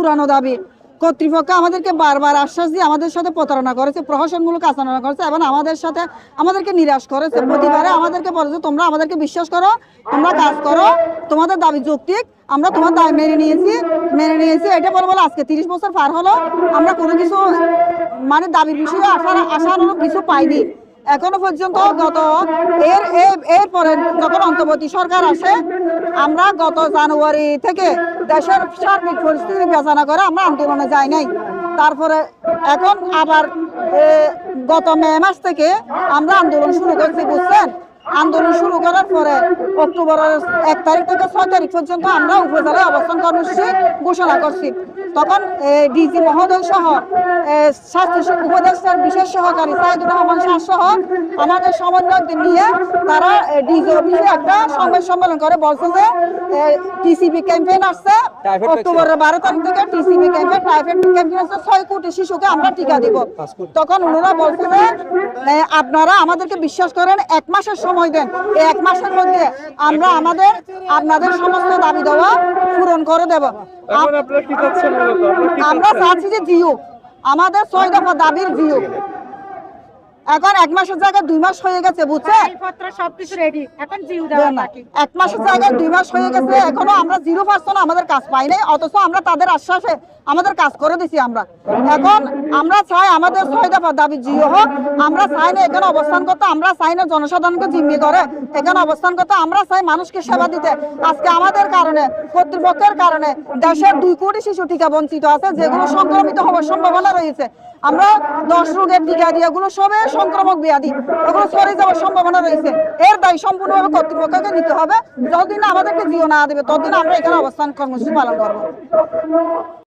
পুরানো দাবি। কর্তৃপক্ষ আমাদেরকে বারবার আশ্বাস দিয়ে আমাদের সাথে প্রতারণা করেছে, প্রহসনমূলক আচরণ করেছে এবং আমাদের সাথে আমাদেরকে নিরাশ করেছে। প্রতিবারে আমাদেরকে বলেছে, তোমরা আমাদেরকে বিশ্বাস করো, তোমরা কাজ করো, তোমাদের দাবি যৌক্তিক, আমরা তোমার দাবি মেনে নিয়েছি মেনে নিয়েছি। এটা বলে বলে আজকে তিরিশ বছর পার হলো, আমরা কোনো কিছু মানে দাবির বিষয়ে আসার আশানুরূপ কিছু পাইনি। এখনও পর্যন্ত গত এর, এর- এরপরে যখন অন্তর্বর্তী সরকার আসে, আমরা গত জানুয়ারি থেকে দেশের সার্বিক পরিস্থিতি বিবেচনা করে আমরা আন্দোলনে যাই নাই। তারপরে এখন আবার গত মে মাস থেকে আমরা আন্দোলন শুরু করছি, বুঝছেন? আন্দোলন শুরু করার পরে অক্টোবরের এক তারিখ থেকে ছয় তারিখ পর্যন্ত আমরা উপজেলায় অবস্থান কর্মসূচি ঘোষণা করছি। তখন ডিজি মহোদয় সহ স্বাস্থ্য উপদেষ্টার বিশেষ সহকারী সাইদুর রহমান শাহ সহ আমাদের সমন্বয়কদের নিয়ে তারা ডিজি অফিসে একটা সংবাদ সম্মেলন করে। বলছে যে টিসিবি ক্যাম্পেইন আসছে। অক্টোবরের বারো তারিখ থেকে টিসিবি ক্যাম্পেইন প্রাইভেট ক্যাম্পেইন আসছে। ছয় কোটি শিশুকে আমরা টিকা দিব। তখন ওনারা বলছে যে আপনারা আমাদেরকে বিশ্বাস করেন এক মাসের সময় দেন। এই এক মাসের মধ্যে আমরা আমাদের আপনাদের সমস্ত দাবি দেওয়া পূরণ করে দেব। আমরা? চাচ্ছি যে জিও আমাদের ছয় দফা দাবির জিও এখন এক মাসের জায়গায় দুই মাস হয়ে গেছে বুঝছে সবকিছু রেডি এখন জিউ দেওয়া বাকি। এক মাসের জায়গায় দুই মাস হয়ে গেছে এখনও আমরা জিরো পার্সেন্ট আমাদের কাজ পাই নাই অথচ আমরা তাদের আশ্বাসে আমাদের কাজ করে দিছি আমরা। এখন আমরা চাই আমাদের ছয় দফা দাবি জিও হোক আমরা চাই না এখানে অবস্থান করতে আমরা চাই না জনসাধারণকে জিম্মি করে এখানে অবস্থান করতে আমরা চাই মানুষকে সেবা দিতে। আজকে আমাদের কারণে কর্তৃপক্ষের কারণে দেশের দুই কোটি শিশু টিকা বঞ্চিত আছে যেগুলো সংক্রমিত হওয়ার সম্ভাবনা রয়েছে। আমরা দশ রোগের টিকা দিয়ে এগুলো সবে সংক্রমক ব্যাধি। এখন সরে যাওয়ার সম্ভাবনা রয়েছে। এর দায় সম্পূর্ণভাবে কর্তৃপক্ষকে নিতে হবে। যতদিন আমাদেরকে জিও না দেবে, ততদিন আমরা এখানে অবস্থান কর্মসূচি পালন করব।